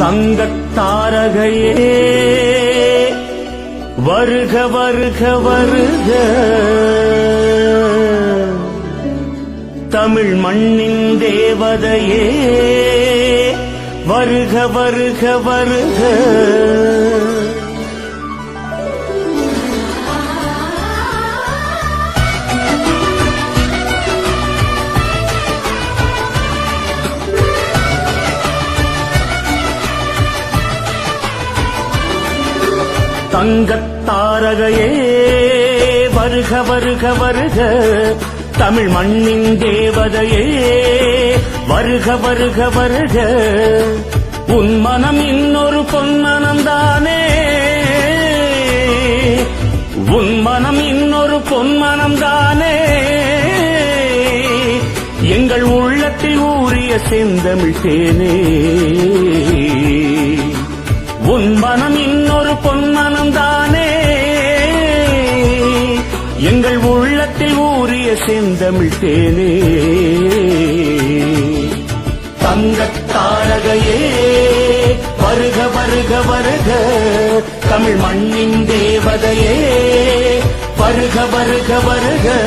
தங்கத் தாரகையே வருக வருக வருக. தமிழ் மண்ணின் தேவதையே வருக வருக வருக. சங்கத்தாரகையே வருக வருக வருக. தமிழ் மண்ணின் தேவதையே வருக வருக வருக. உன் மனம் இன்னொரு பொன்மனம்தானே உன் மனம் இன்னொரு பொன்மனம்தானே எங்கள் உள்ளத்தில் ஊறிய செந்தமிழ் தேனே. உன் மனம் ஒரு பொன்மனம் தானே. எங்கள் உள்ளத்தில் ஊறிய செந்தமிழ் தேனே. தங்கத் தாரகையே வருக வருக வருக தமிழ் மண்ணின் தேவதையே வருக வருக வருக.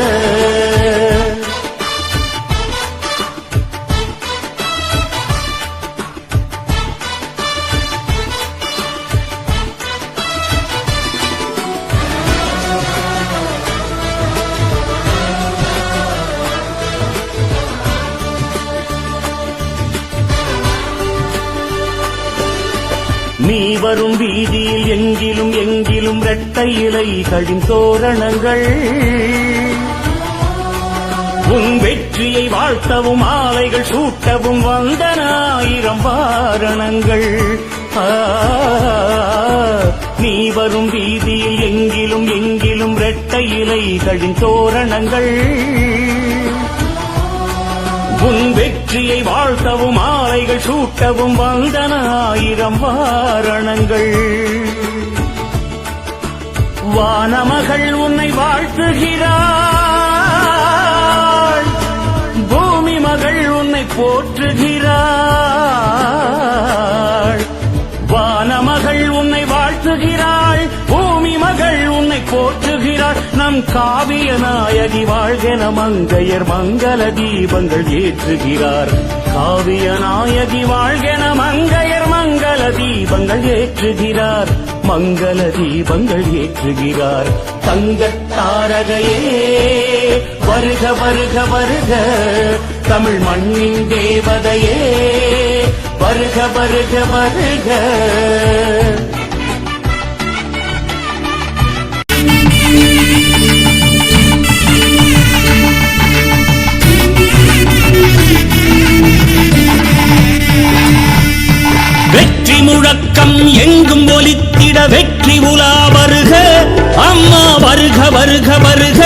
நீ வரும் வீதியில் எங்கிலும் எங்கிலும் இரட்டை இலைகளின் தோரணங்கள். உன் வெற்றியை வாழ்த்தவும் ஆலைகள் சூட்டவும் வந்தன ஆயிரம் வாரணங்கள் நீ வரும் வீதியில் எங்கிலும் எங்கிலும் இரட்டை இலைகளின் தோரணங்கள். உன் வெற்றியை வாழ்த்தவும் ஆலைகள் சூட்டவும் வந்தன ஆயிரம் வாரணங்கள். வானமகள் உன்னை வாழ்த்துகிறாள். பூமி மகள் உன்னை போற்றுகிறாள். வானமகள் போற்றுகிறாள் பூமி மகள் உன்னை போற்றுகிறாள். நம் காவிய நாயகி வாழ்கென மங்கையர் மங்கள தீபங்கள் ஏற்றுகிறார். காவிய நாயகி வாழ்கென மங்கையர் மங்கள தீபங்கள் ஏற்றுகிறார். மங்கள தீபங்கள் ஏற்றுகிறார். தங்கத் தாரகையே வருக வருக வருக. தமிழ் மண்ணின் தேவதையே வருக வருக வருக. முழக்கம் எங்கும் ஒலித்திட வெற்றி உலா வருக. அம்மா வருக வருக வருக.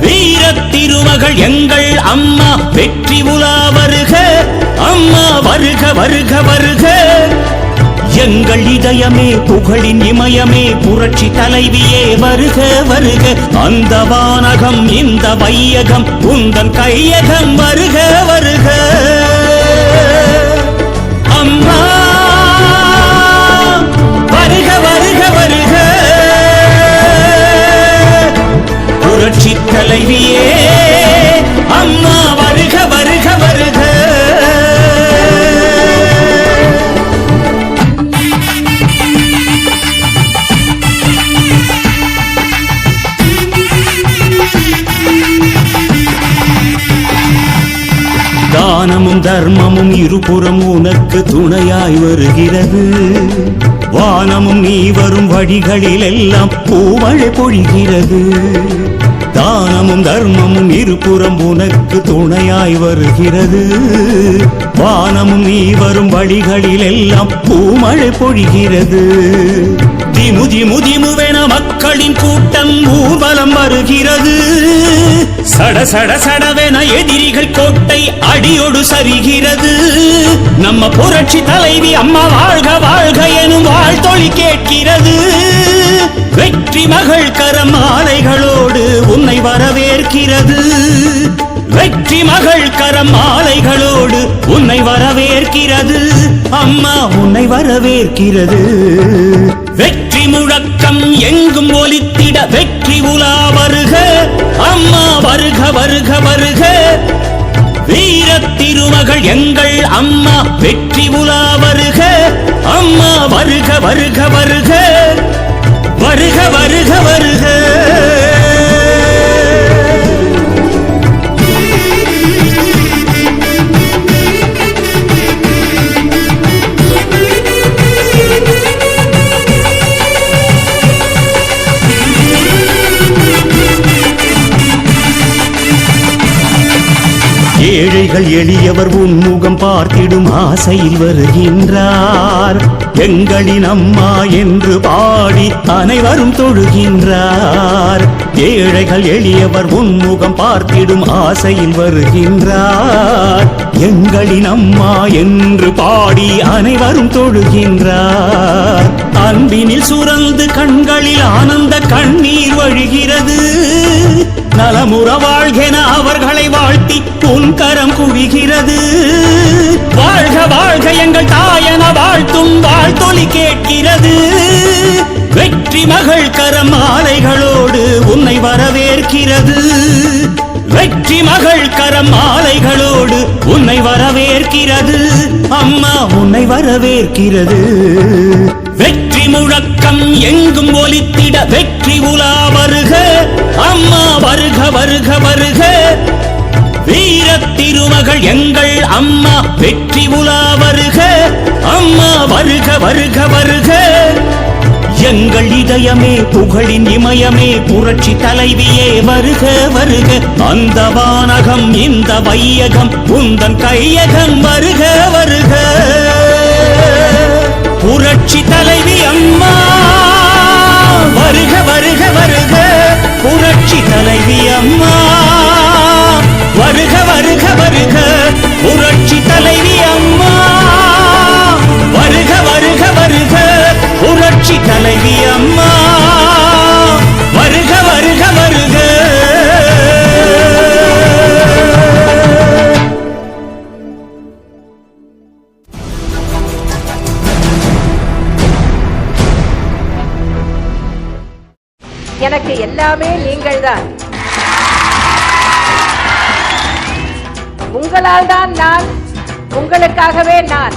வீர திருமகள் எங்கள் அம்மா வெற்றி உலா வருக. அம்மா வருக வருக வருக. எங்கள் இதயமே புகழின் இமயமே புரட்சி தலைவியே வருக வருக. அந்த வானகம் இந்த வையகம் உந்தன் கையகம் வருக வருக. புரட்சி தலைவியே அம்மா வருக வருக வருக. தானமும் தர்மமும் இருபுறம் உனக்கு துணையாய் வருகிறது. வானமும் நீ வரும் வழிகளில் எல்லாம் பூவழை பொழிகிறது. தானமும் தர்மமும் இருபுறம் உனக்கு துணையாய் வருகிறது. வானமும் நீ வரும் வழிகளில் எல்லாம் பூமழை பொழிகிறது திமுதி முதிமுவென மக்களின் கூட்டம் ஊர்வலம் வருகிறது. சட சட சடவென எதிரிகள் கோட்டை அடியோடு சரிகிறது. நம்ம புரட்சி தலைவி அம்மா வாழ்க வாழ்க எனும் வாழ்த்தொழி கேட்கிறது. வெற்றி மகள் கரம் மாலைகளோ வரவேற்கிறது வெற்றி மகள் கரம் மாலைகளோடு உன்னை வரவேற்கிறது. அம்மா உன்னை வரவேற்கிறது. வெற்றி முழக்கம் எங்கும் ஒலித்திட வெற்றி உலா வருக. அம்மா வருக வருக வருக. வீர திருமகள் எங்கள் அம்மா வெற்றி உலா வருக. அம்மா வருக வருக வருக. வருக வருக வருக. எளியவர் உன்முகம் பார்த்திடும் ஆசையில் வருகின்றார். எங்களின் அம்மா என்று பாடி அனைவரும் தொழுகின்றார். ஏழைகள் எளியவர் உன்முகம் பார்த்திடும் ஆசையில் வருகின்றார். எங்களின் அம்மா என்று பாடி அனைவரும் தொழுகின்றார். அன்பினில் சுரந்து கண்களில் ஆனந்த கண்ணீர் வழிகிறது. நலமுற வாழ்கென அவர்களை வாழ்த்தி புன்கரம் குவிகிறது. வாழ்க வாழ்க எங்கள் தாயன வாழ்த்தும் வாழ்த்தொலி கேட்கிறது. வெற்றி மகள் கரம் மாலைகளோடு உன்னை வரவேற்கிறது. வெற்றி மகள் கரம் மாலைகளோடு உன்னை வரவேற்கிறது. அம்மா உன்னை வரவேற்கிறது. வெற்றி முழக்கம் எங்கும் ஒலித்திட வெற்றி உலா வருக வருக வருக. வருக வீர திருமகள் எங்கள் அம்மா வெற்றி உலா வருக. அம்மா வருக வருக வருக. எங்கள் இதயமே புகழின் இமயமே புரட்சி தலைவியே வருக வருக. அந்த வானகம் இந்த வையகம் உந்தன் கையகம் வருக வருக. புரட்சி தலைவி அம்மா. அம்மா. வருக வருக வருக புரட்சி தலைவி அம்மா. வருக வருக வருக புரட்சி தலைவி அம்மா. வருக வருக வருக. எனக்கு எல்லாமே நீங்கள்தான். உங்களால் தான் நான் உங்களுக்காகவே நான்